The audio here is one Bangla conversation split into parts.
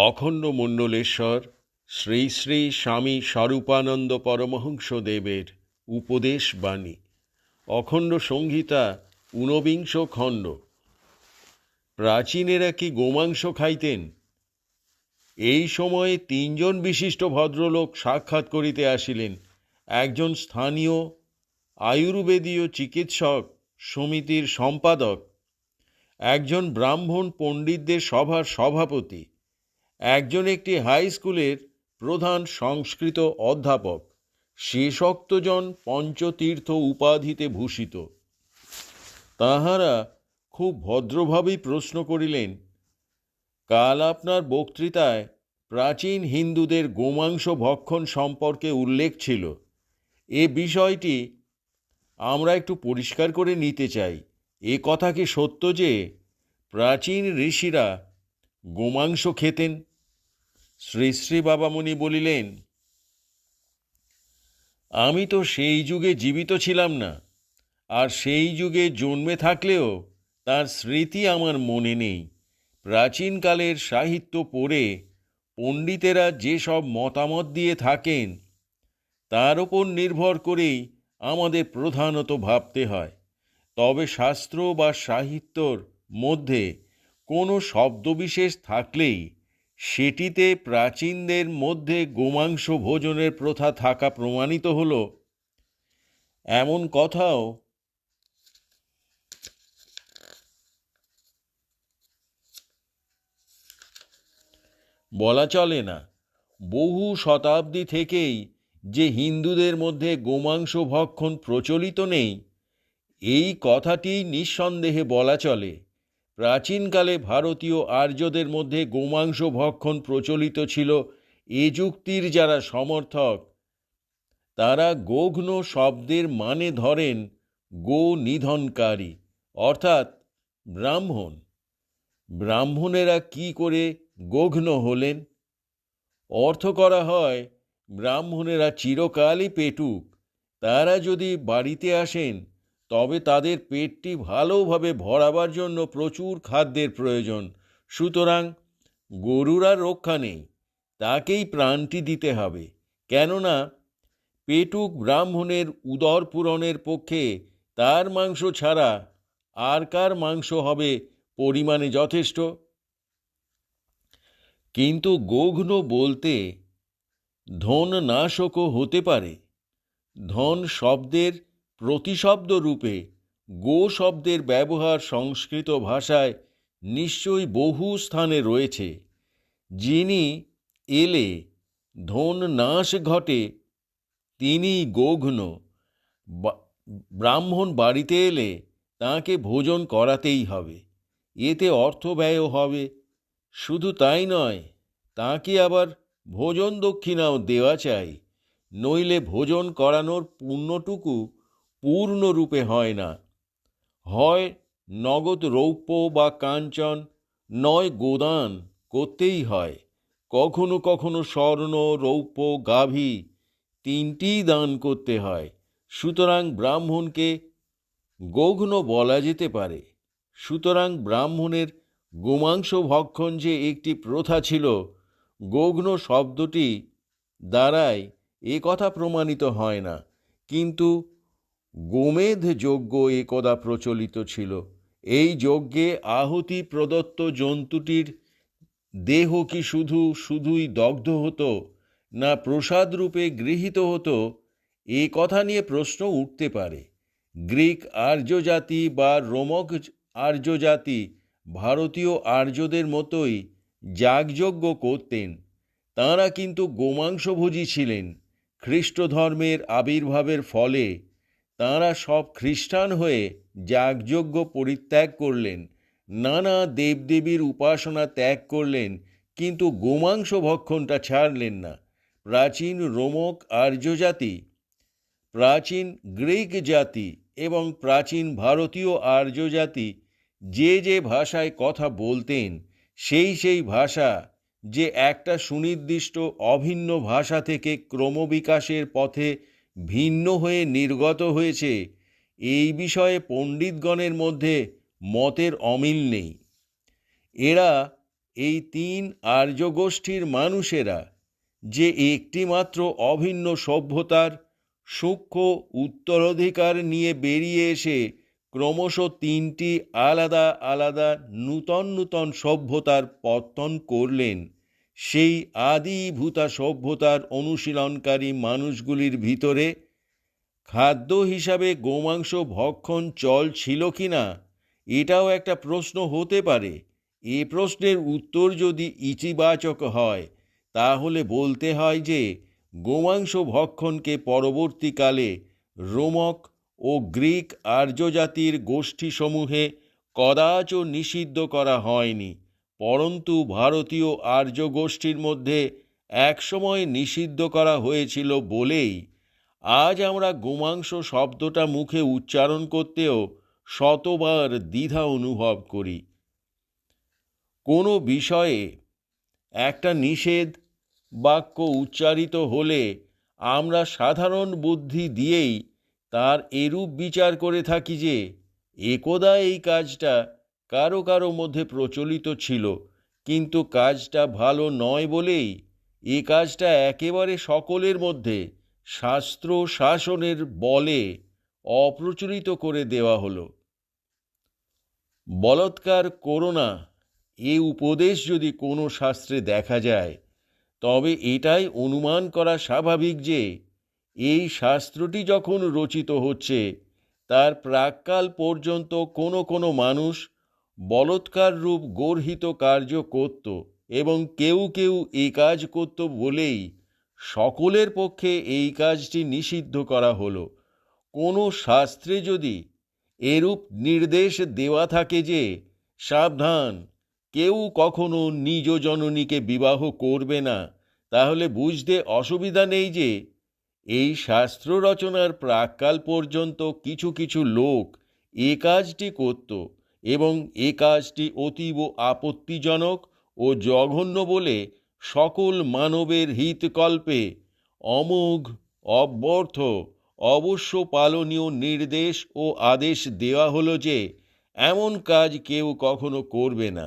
অখণ্ড মণ্ডলেশ্বর শ্রী শ্রী স্বামী স্বরূপানন্দ পরমহংস দেবের উপদেশ বাণী। অখণ্ড সংহিতা ঊনবিংশ খণ্ড। প্রাচীনেরা কি গোমাংস খাইতেন? এই সময়ে তিনজন বিশিষ্ট ভদ্রলোক সাক্ষাৎ করিতে আসিলেন। একজন স্থানীয় আয়ুর্বেদীয় চিকিৎসক সমিতির সম্পাদক। একজন ব্রাহ্মণ পণ্ডিতদের সভার সভাপতি। একজন একটি হাই স্কুলের প্রধান সংস্কৃত অধ্যাপক। শেষোক্তজন পঞ্চতীর্থ উপাধিতে ভূষিত। তাহারা খুব ভদ্রভাবেই প্রশ্ন করিলেন, কাল আপনার বক্তৃতায় প্রাচীন হিন্দুদের গোমাংস ভক্ষণ সম্পর্কে উল্লেখ ছিল। এ বিষয়টি আমরা একটু পরিষ্কার করে নিতে চাই। এ কথা কি সত্য যে প্রাচীন ঋষিরা গোমাংস খেতেন? শ্রী শ্রী বাবামণি বলিলেন, আমি তো সেই যুগে জীবিত ছিলাম না, আর সেই যুগে জন্মে থাকলেও তার স্মৃতি আমার মনে নেই। প্রাচীনকালের সাহিত্য পড়ে পণ্ডিতেরা যেসব মতামত দিয়ে থাকেন, তার উপর নির্ভর করেই আমাদের প্রধানত ভাবতে হয়। তবে শাস্ত্র বা সাহিত্যর মধ্যে কোনো শব্দবিশেষ থাকলেই সেটিতে প্রাচীনদের মধ্যে গোমাংস ভোজনের প্রথা থাকা প্রমাণিত হল। এমন কথাও বলা চলে না। বহু শতাব্দী থেকেই যে হিন্দুদের মধ্যে গোমাংস ভক্ষণ প্রচলিত নেই, এই কথাটি নিঃসন্দেহে বলা চলে। প্রাচীনকালে ভারতীয় আর্যদের মধ্যে গোমাংস ভক্ষণ প্রচলিত ছিল। এ যুক্তির যারা সমর্থক, তারা গোঘ্ন শব্দের মানে ধরেন গো নিধনকারী অর্থাৎ ব্রাহ্মণ। ব্রাহ্মণেরা কি করে গোঘ্ন হলেন? অর্থ করা হয়, ব্রাহ্মণেরা চিরকালই পেটুক। তারা যদি বাড়িতে আসেন তবে তাদের পেটটি ভালোভাবে ভরাবার জন্য প্রচুর খাদ্যের প্রয়োজন। সুতরাং গরুর আর রক্ষা নেই। তাকেই প্রাণটি দিতে হবে। কেননা পেটুক ব্রাহ্মণের উদর পূরণের পক্ষে তার মাংস ছাড়া আর কার মাংস হবে পরিমাণে যথেষ্ট? কিন্তু গোঘ্ন বলতে ধন নাশকও হতে পারে। ধন শব্দের প্রতিশব্দ রূপে গো শব্দের ব্যবহার সংস্কৃত ভাষায় নিশ্চয়ই বহু স্থানে রয়েছে। যিনি এলে ধন নাশ ঘটে তিনি গোঘ্ন। ব্রাহ্মণ বাড়িতে এলে তাকে ভোজন করাতেই হবে। এতে অর্থ ব্যয়ও হবে। শুধু তাই নয়, তাকে আবার ভোজন দক্ষিণাও দেওয়া চাই। নইলে ভোজন করানোর পুণ্যটুকু পূর্ণরূপে হয় না। হয় নগদ রৌপ্য বা কাঞ্চন, নয় গোদান করতেই হয়। কখনো কখনো স্বর্ণ, রৌপ্য, গাভী তিনটিই দান করতে হয়। সুতরাং ব্রাহ্মণকে গঘ্ন বলা যেতে পারে। সুতরাং ব্রাহ্মণের গোমাংস ভক্ষণ যে একটি প্রথা ছিল, গঘ্ন শব্দটি দ্বারাই এ কথা প্রমাণিত হয় না। কিন্তু গোমেধ যজ্ঞ একদা প্রচলিত ছিল। এই যজ্ঞে আহুতি প্রদত্ত জন্তুটির দেহ কি শুধু, শুধুই দগ্ধ হতো, না প্রসাদ রূপে গৃহীত হতো, এ কথা নিয়ে প্রশ্ন উঠতে পারে। গ্রিক আর্য জাতি বা রোমক আর্য জাতি ভারতীয় আর্যদের মতোই যাগযজ্ঞ করতেন। তাঁরা কিন্তু গোমাংসভোজী ছিলেন। খ্রিস্ট ধর্মের আবির্ভাবের ফলে তাঁরা সব খ্রিস্টান হয়ে যাগযজ্ঞ পরিত্যাগ করলেন, নানা দেবদেবীর উপাসনা ত্যাগ করলেন, কিন্তু গোমাংস ভক্ষণটা ছাড়লেন না। প্রাচীন রোমক আর্য জাতি প্রাচীন গ্রিক জাতি এবং প্রাচীন ভারতীয় আর্য জাতি যে যে ভাষায় কথা বলতেন, সেই সেই ভাষা যে একটা সুনির্দিষ্ট অভিন্ন ভাষা থেকে ক্রমবিকাশের পথে ভিন্ন হয়ে নির্গত হয়েছে। এই বিষয়ে পণ্ডিতগণের মধ্যে মতের অমিল নেই। এরা এই তিন আর্যগোষ্ঠীর মানুষেরা, যে একটিমাত্র অভিন্ন সভ্যতার সূক্ষ্ম উত্তরাধিকার নিয়ে বেরিয়ে এসে ক্রমশ তিনটি আলাদা আলাদা নূতন নূতন সভ্যতার পত্তন করলেন। সেই আদিভূতা সভ্যতার অনুশীলনকারী মানুষগুলির ভিতরে খাদ্য হিসাবে গোমাংস ভক্ষণ চল ছিল কি না, এটাও একটা প্রশ্ন হতে পারে। এ প্রশ্নের উত্তর যদি ইতিবাচক হয়, তাহলে বলতে হয় যে গোমাংস ভক্ষণকে পরবর্তীকালে রোমক ও গ্রিক আর্যজাতির গোষ্ঠীসমূহে কদাচ নিষিদ্ধ করা হয়নি। পরন্তু ভারতীয় আর্য গোষ্ঠীর মধ্যে একসময় নিষিদ্ধ করা হয়েছিল বলেই আজ আমরা গোমাংস শব্দটা মুখে উচ্চারণ করতেও শতবার দ্বিধা অনুভব করি। কোনো বিষয়ে একটা নিষেধ, বাক্য উচ্চারিত হলে আমরা সাধারণ বুদ্ধি দিয়েই তার এরূপ বিচার করে থাকি যে একদা এই কাজটা কারও কারও মধ্যে প্রচলিত ছিল, কিন্তু কাজটা ভালো নয় বলেই এ কাজটা একেবারে সকলের মধ্যে শাস্ত্র শাসনের বলে অপ্রচলিত করে দেওয়া হলো। বলৎকার করোনা এ উপদেশ যদি কোনো শাস্ত্রে দেখা যায়, তবে এটাই অনুমান করা স্বাভাবিক যে এই শাস্ত্রটি যখন রচিত হচ্ছে, তার প্রাককাল পর্যন্ত কোনো কোনো মানুষ বলৎকার রূপ গর্হিত কার্য করত এবং কেউ কেউ এই কাজ করত বলেই সকলের পক্ষে এই কাজটি নিষিদ্ধ করা হলো। কোনো শাস্ত্রে যদি এরূপ নির্দেশ দেওয়া থাকে যে, সাবধান, কেউ কখনো নিজ জননীকে বিবাহ করবে না, তাহলে বুঝতে অসুবিধা নেই যে, এই শাস্ত্র রচনার প্রাককাল পর্যন্ত কিছু কিছু লোক এ কাজটি করত। এবং এ কাজটি অতীব আপত্তিজনক ও জঘন্য বলে সকল মানবের হিতকল্পে অমোঘ, অব্যর্থ, অবশ্য পালনীয় নির্দেশ ও আদেশ দেওয়া হলো যে এমন কাজ কেউ কখনো করবে না।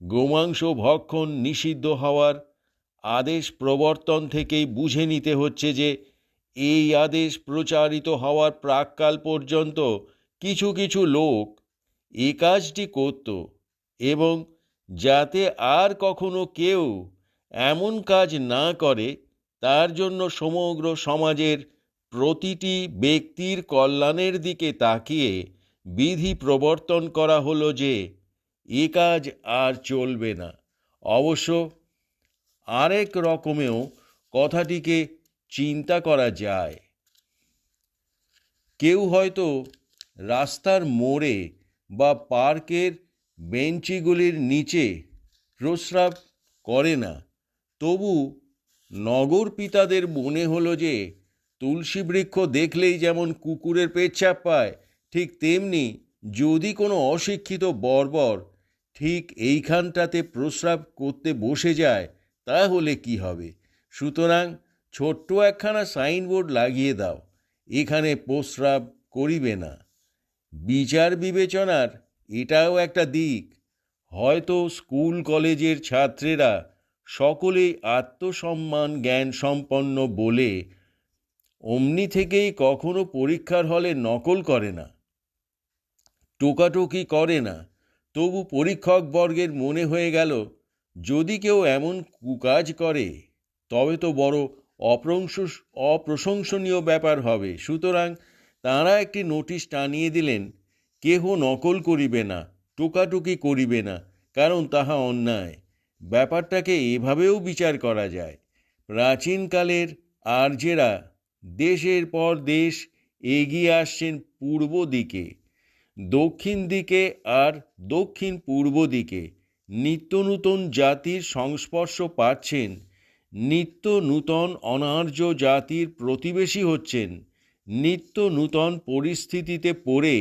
গোমাংস ভক্ষণ নিষিদ্ধ হওয়ার আদেশ প্রবর্তন থেকেই বুঝে নিতে হচ্ছে যে এই আদেশ প্রচারিত হওয়ার প্রাককাল পর্যন্ত কিছু কিছু লোক এ কাজটি করত এবং যাতে আর কখনো কেউ এমন কাজ না করে, তার জন্য সমগ্র সমাজের প্রতিটি ব্যক্তির কল্যাণের দিকে তাকিয়ে বিধি প্রবর্তন করা হলো যে, এ কাজ আর চলবে না। অবশ্য আরেক রকমেও কথাটিকে চিন্তা করা যায়। কেউ হয়তো রাস্তার মোড়ে বা পার্কের বেঞ্চিগুলির নিচে প্রস্রাব করে না। তবু নগর পিতাদের মনে হলো যে, তুলসী বৃক্ষ দেখলেই যেমন কুকুরের পেচ্ছাপ পায়, ঠিক তেমনি যদি কোনো অশিক্ষিত বর্বর ঠিক এইখানটাতে প্রস্রাব করতে বসে যায়, তাহলে কি হবে? সুতরাং ছোট্ট একখানা সাইনবোর্ড লাগিয়ে দাও, এখানে প্রস্রাব করিবে না। বিচার বিবেচনার এটাও একটা দিক। হয়তো স্কুল কলেজের ছাত্রেরা সকলেই আত্মসম্মান জ্ঞান সম্পন্ন বলে অমনি থেকেই কখনো পরীক্ষার হলে নকল করে না। টোকাটোকি করে না। তবু পরীক্ষক বর্গের মনে হয়ে গেল, যদি কেউ এমন কুকাজ করে, তবে তো বড় অপ্রংশ, অপ্রশংসনীয় ব্যাপার হবে। সুতরাং তাঁরা একটি নোটিশ টানিয়ে দিলেন, কেহ নকল করিবে না, টোকাটুকি করিবে না, কারণ তাহা অন্যায়। ব্যাপারটাকে এভাবেও বিচার করা যায়। প্রাচীনকালের আর্যেরা দেশের পর দেশ এগিয়ে আসছেন পূর্ব দিকে। দক্ষিণ দিকে আর দক্ষিণ পূর্ব দিকে নিত্য নূতন জাতির সংস্পর্শ পাচ্ছেন, নিত্য নূতন অনার্য জাতির প্রতিবেশী হচ্ছেন। নিত্য নূতন পরিস্থিতিতে পড়ে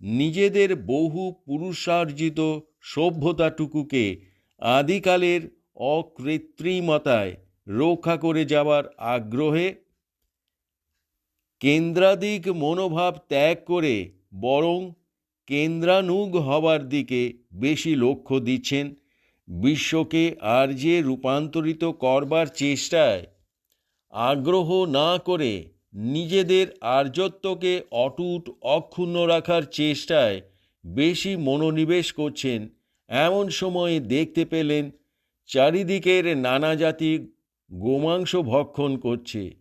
নিজেদের বহু পুরুষার্জিত সভ্যতাটুকুকে আদিকালের অকৃত্রিমতায় রক্ষা করে যাওয়ার আগ্রহে কেন্দ্রাদিক মনোভাব ত্যাগ করে বরং কেন্দ্রানুগ হবার দিকে বেশি লক্ষ্য দিচ্ছেন বিশ্বকে আর্যে রূপান্তরিত করবার চেষ্টায় আগ্রহ না করে নিজেদের আর্যত্বকে অটুট, অক্ষুণ্ণ রাখার চেষ্টায় বেশি মনোনিবেশ করছেন। এমন সময়ে দেখতে পেলেন, চারিদিকের নানা জাতি গোমাংস ভক্ষণ করছে।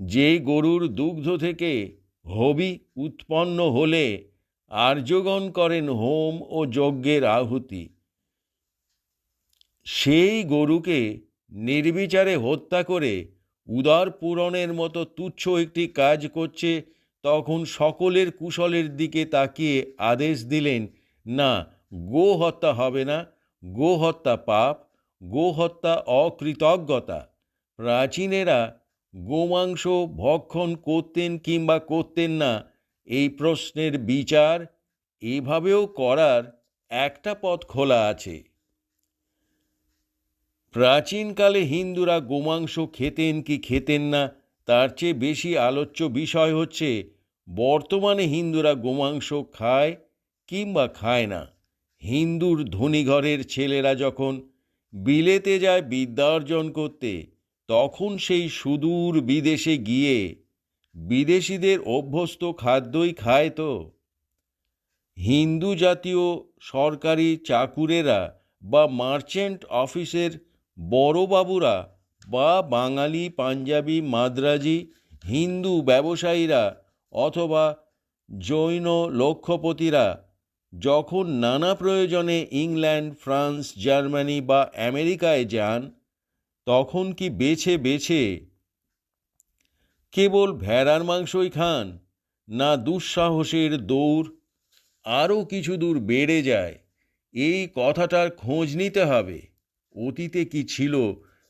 যে গরুর দুগ্ধ থেকে হবি উৎপন্ন হলে আর্যগণ করেন হোম ও যজ্ঞের আহুতি। সেই গরুকে নির্বিচারে হত্যা করে উদার পূরণের মতো তুচ্ছ একটি কাজ করছে, তখন সকলের কুশলের দিকে তাকিয়ে আদেশ দিলেন, না গো হত্যা হবে না গো হত্যা পাপ গো হত্যা অকৃতজ্ঞতা। প্রাচীনেরা গোমাংস ভক্ষণ করতেন কিংবা করতেন না, এই প্রশ্নের বিচার এভাবেও করার একটা পথ খোলা আছে। প্রাচীনকালে হিন্দুরা গোমাংস খেতেন কি খেতেন না, তার চেয়ে বেশি আলোচ্য বিষয় হচ্ছে, বর্তমানে হিন্দুরা গোমাংস খায় কিংবা খায় না। হিন্দুর ধনী ঘরের ছেলেরা যখন বিলেতে যায় বিদ্যা অর্জন করতে, তখন সেই সুদূর বিদেশে গিয়ে বিদেশিদের অভ্যস্ত খাদ্যই খায় তো। হিন্দু জাতীয় সরকারি চাকুরেরা বা মার্চেন্ট অফিসের বড়বাবুরা বা বাঙালি, পাঞ্জাবি, মাদ্রাজি, হিন্দু ব্যবসায়ীরা অথবা জৈন লক্ষ্যপতিরা যখন নানা প্রয়োজনে ইংল্যান্ড, ফ্রান্স, জার্মানি বা আমেরিকায় যান, তখন কি বেছে বেছে কেবল ভেড়ার মাংসই খান, না দুঃসাহসের দৌড়? আরও কিছু দূর বেড়ে যায়। এই কথাটার খোঁজ নিতে হবে। অতীতে কি ছিল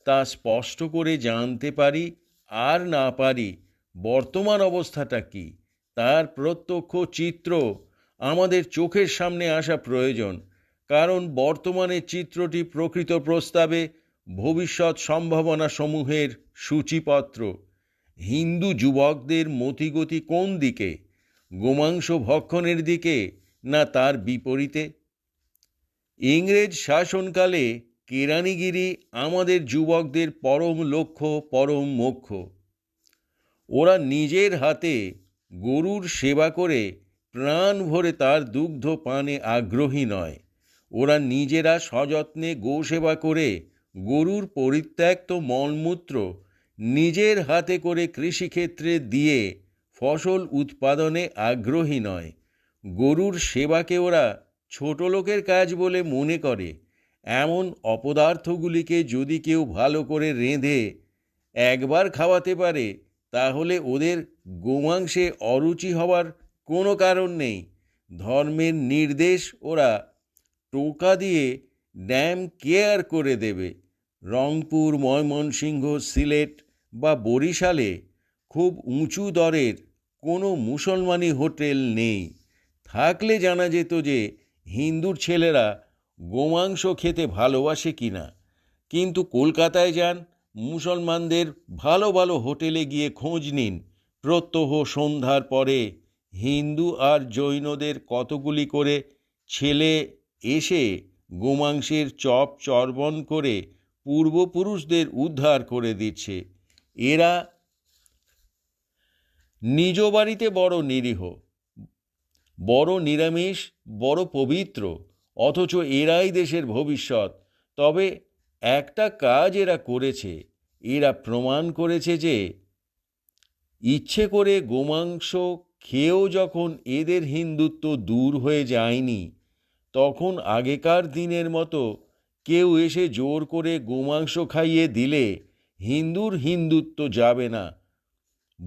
তা স্পষ্ট করে জানতে পারি আর না পারি। বর্তমান অবস্থাটা কি? তার প্রত্যক্ষ চিত্র আমাদের চোখের সামনে আসা প্রয়োজন। কারণ বর্তমানে চিত্রটি প্রকৃত প্রস্তাবে ভবিষ্যৎ সম্ভাবনা সমূহের সূচিপত্র। হিন্দু যুবকদের মতিগতি কোন দিকে? গোমাংস ভক্ষণের দিকে না তার বিপরীতে? ইংরেজ শাসনকালে কেরানিগিরি আমাদের যুবকদের পরম লক্ষ্য, পরম মোক্ষ। ওরা নিজের হাতে গরুর সেবা করে প্রাণ ভরে তার দুগ্ধ পানে আগ্রহী নয়। ওরা নিজেরা সযত্নে গো সেবা করে গরুর পরিত্যক্ত মলমূত্র নিজের হাতে করে কৃষিক্ষেত্রে দিয়ে ফসল উৎপাদনে আগ্রহী নয়। গরুর সেবাকে ওরা ছোট লোকের কাজ বলে মনে করে। এমন অপদার্থগুলিকে যদি কেউ ভালো করে রেঁধে একবার খাওয়াতে পারে, তাহলে ওদের গোমাংসে অরুচি হওয়ার কোনো কারণ নেই। ধর্মের নির্দেশ ওরা টোকা দিয়ে ড্যাম কেয়ার করে দেবে। রংপুর, ময়মনসিংহ, সিলেট বা বরিশালে খুব উঁচু দরের কোনো মুসলমানি হোটেল নেই। থাকলে জানা যেত যে হিন্দুর ছেলেরা গোমাংস খেতে ভালোবাসে কি না কিন্তু কলকাতায় যান, মুসলমানদের ভালো ভালো হোটেলে গিয়ে খোঁজ নিন। প্রত্যহ সন্ধ্যার পরে হিন্দু আর জৈনদের কতগুলি করে ছেলে এসে গোমাংসের চপ চর্বণ করে পূর্বপুরুষদের উদ্ধার করে দিচ্ছে। এরা নিজ বাড়িতে বড় নিরীহ, বড় নিরামিষ, বড় পবিত্র। অথচ এরাই দেশের ভবিষ্যৎ। তবে একটা কাজ এরা করেছে, এরা প্রমাণ করেছে যে ইচ্ছে করে গোমাংস খেয়েও যখন এদের হিন্দুত্ব দূর হয়ে যায়নি, তখন আগেকার দিনের মতো কেউ এসে জোর করে গোমাংস খাইয়ে দিলে হিন্দুর হিন্দুত্ব যাবে না।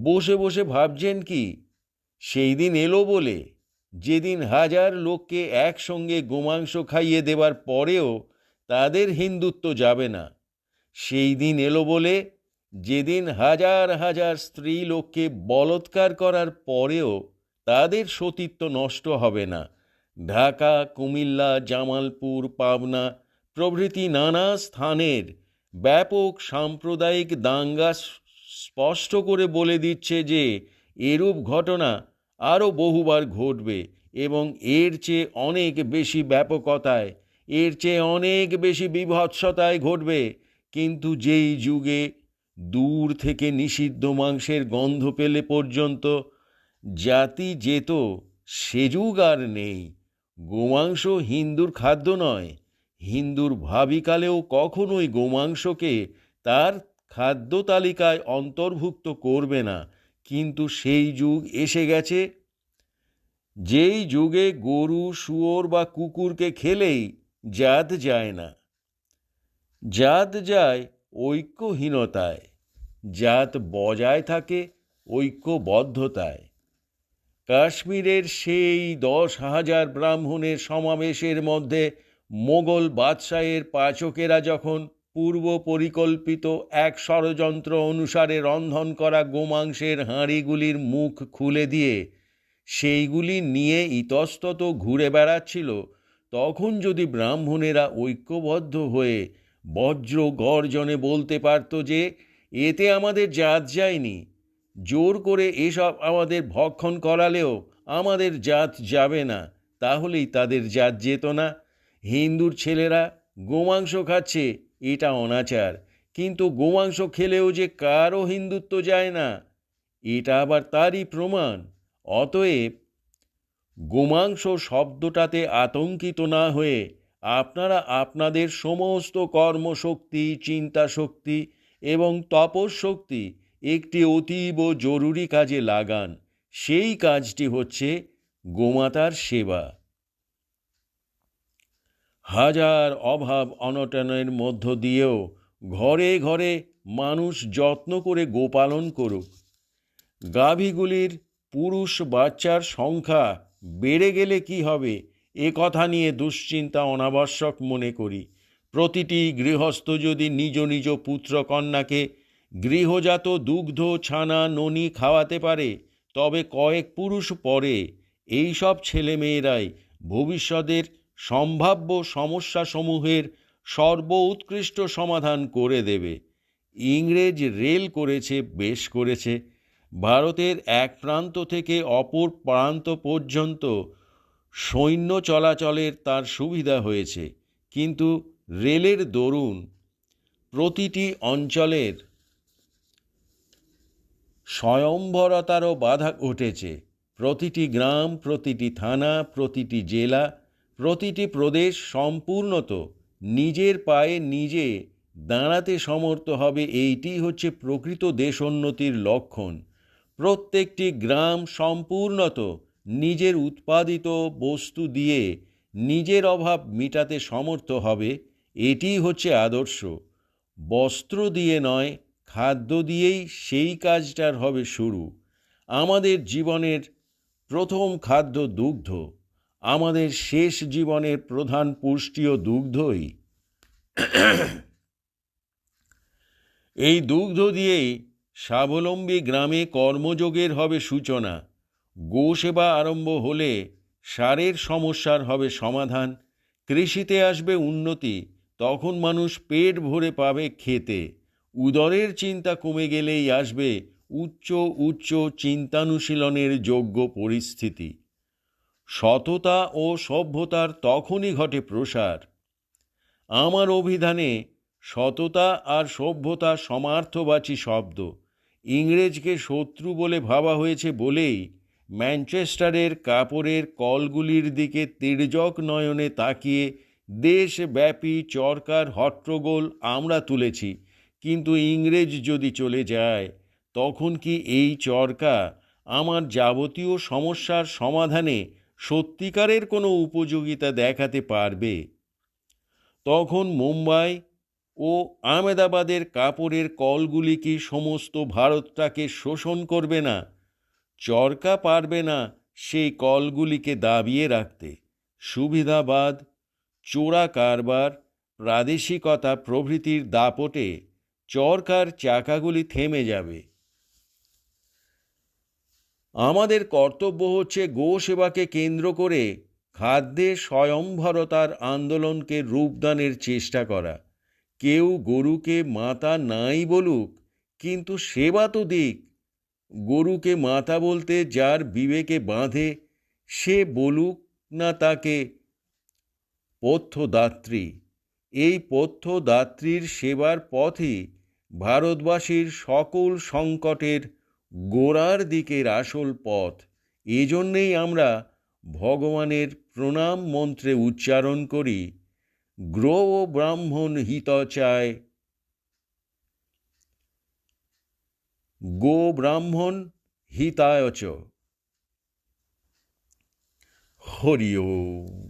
বসে বসে ভাবছেন কি, সেই দিন এলো বলে যেদিন হাজার লোককে একসঙ্গে গোমাংস খাইয়ে দেবার পরেও তাদের হিন্দুত্ব যাবে না, সেই দিন এলো বলে যেদিন হাজার হাজার স্ত্রী লোককে বলৎকার করার পরেও তাদের সতীত্ব নষ্ট হবে না। ঢাকা, কুমিল্লা, জামালপুর, পাবনা প্রভৃতি নানা স্থানের ব্যাপক সাম্প্রদায়িক দাঙ্গা স্পষ্ট করে বলে দিচ্ছে যে এরূপ ঘটনা আরও বহুবার ঘটবে এবং এর চেয়ে অনেক বেশি ব্যাপকতায়, এর চেয়ে অনেক বেশি বিভৎসতায় ঘটবে। কিন্তু যেই যুগে দূর থেকে নিষিদ্ধ মাংসের গন্ধ পেলে পর্যন্ত জাতি যেত, সে যুগ আর নেই। গোমাংস হিন্দুর খাদ্য নয়। হিন্দুর ভাবিকালেও কখনোই গোমাংসকে তার খাদ্য তালিকায় অন্তর্ভুক্ত করবে না। কিন্তু সেই যুগ এসে গেছে। যেই যুগে গরু, শুয়োর বা কুকুরকে খেলেই জাত যায় না। জাত যায় ঐক্যহীনতায়। জাত বজায় থাকে ঐক্যবদ্ধতায়। কাশ্মীরের সেই দশ হাজার ব্রাহ্মণের সমাবেশের মধ্যে মোগল বাদশাহের পাচকেরা যখন পূর্ব পরিকল্পিত এক ষড়যন্ত্র অনুসারে রন্ধন করা গোমাংসের হাঁড়িগুলির মুখ খুলে দিয়ে সেইগুলি নিয়ে ইতস্তত ঘুরে বেড়াচ্ছিল, তখন যদি ব্রাহ্মণেরা ঐক্যবদ্ধ হয়ে বজ্র গর্জনে বলতে পারত যে, এতে আমাদের জাত যায়নি, জোর করে এসব আমাদের ভক্ষণ করালেও আমাদের জাত যাবে না, তাহলেই তাদের জাত যেত না। হিন্দুর ছেলেরা গোমাংস খাচ্ছে এটা অনাচার। কিন্তু গোমাংস খেলেও যে কারও হিন্দুত্ব যায় না, এটা আবার তারই প্রমাণ। অতএব গোমাংস শব্দটাতে আতঙ্কিত না হয়ে আপনারা আপনাদের সমস্ত কর্মশক্তি চিন্তা শক্তি এবং তপশক্তি একটি অতীব জরুরি কাজে লাগান। সেই কাজটি হচ্ছে গোমাতার সেবা। হাজার অভাব অনটনের মধ্য দিয়েও ঘরে ঘরে মানুষ যত্ন করে গোপালন করুক। গাভীগুলির পুরুষ বাচ্চার সংখ্যা বেড়ে গেলে কি হবে, এ কথা নিয়ে দুশ্চিন্তা অনাবশ্যক মনে করি। প্রতিটি গৃহস্থ যদি নিজ নিজ পুত্রকন্যাকে গৃহজাত দুগ্ধ, ছানা, ননি খাওয়াতে পারে, তবে কয়েক পুরুষ পরে। এই সব ছেলেমেয়েরাই ভবিষ্যতের সম্ভাব্য সমস্যাসমূহের সর্ব উৎকৃষ্ট সমাধান করে দেবে। ইংরেজ রেল করেছে, বেশ করেছে। ভারতের এক প্রান্ত থেকে অপর প্রান্ত পর্যন্ত সৈন্য চলাচলের তার সুবিধা হয়েছে। কিন্তু রেলের দরুন প্রতিটি অঞ্চলের স্বয়ম্ভরতারও বাধা ঘটেছে। প্রতিটি গ্রাম, প্রতিটি থানা, প্রতিটি জেলা প্রতিটি প্রদেশ সম্পূর্ণত নিজের পায়ে নিজে দাঁড়াতে সমর্থ হবে। এইটি হচ্ছে প্রকৃত দেশোন্নতির লক্ষণ। প্রত্যেকটি গ্রাম সম্পূর্ণত নিজের উৎপাদিত বস্তু দিয়ে নিজের অভাব মিটাতে সমর্থ হবে। এটি হচ্ছে আদর্শ। বস্ত্র দিয়ে নয়, খাদ্য দিয়েই সেই কাজটার হবে শুরু। আমাদের জীবনের প্রথম খাদ্য দুগ্ধ। আমাদের শেষ জীবনের প্রধান পুষ্টিও দুগ্ধই এই দুগ্ধ দিয়েই স্বাবলম্বী গ্রামে কর্মযোগের হবে সূচনা। গোসেবা আরম্ভ হলে সারের সমস্যার হবে সমাধান। কৃষিতে আসবে উন্নতি, তখন মানুষ পেট ভরে পাবে খেতে। উদরের চিন্তা কমে গেলেই আসবে উচ্চ উচ্চ চিন্তানুশীলনের যোগ্য পরিস্থিতি। সততা ও সভ্যতার তখনই ঘটে প্রসার। আমার অভিধানে সততা আর সভ্যতা সমার্থবাচী শব্দ। ইংরেজকে শত্রু বলে ভাবা হয়েছে বলেই ম্যানচেস্টারের কাপড়ের কলগুলির দিকে তির্যক নয়নে তাকিয়ে দেশব্যাপী চরকার হট্টগোল আমরা তুলেছি। কিন্তু ইংরেজ যদি চলে যায়, তখন কি এই চরকা আমার যাবতীয় সমস্যার সমাধানে সত্যিকারের কোনো উপযোগিতা দেখাতে পারবে। তখন মুম্বাই ও আমেদাবাদের কাপড়ের কলগুলি কি সমস্ত ভারতটাকে শোষণ করবে না, চরকা পারবে না সেই কলগুলিকে দাবিয়ে রাখতে? সুবিধাবাদ চোরা কারবার, প্রাদেশিকতা প্রভৃতির দাপটে চরকার চাকাগুলি থেমে যাবে। আমাদের কর্তব্য হচ্ছে গো সেবাকে কেন্দ্র করে খাদ্যে স্বয়ংভরতার আন্দোলনকে রূপদানের চেষ্টা করা। কেউ গরুকে মাতা নাই বলুক, কিন্তু সেবা তো দিক। গরুকে মাতা বলতে যার বিবেকে বাঁধে, সে বলুক না তাকে পথ্যদাত্রী। এই পথ্যদাত্রীর সেবার পথই ভারতবাসীর সকল সংকটের গোড়ার দিকের আসল পথ। এজন্যেই আমরা ভগবানের প্রণাম মন্ত্রে উচ্চারণ করি গ্রো ব্রাহ্মণ হিত চায়। গো ব্রাহ্মণ হিতায়চ হরি ওম।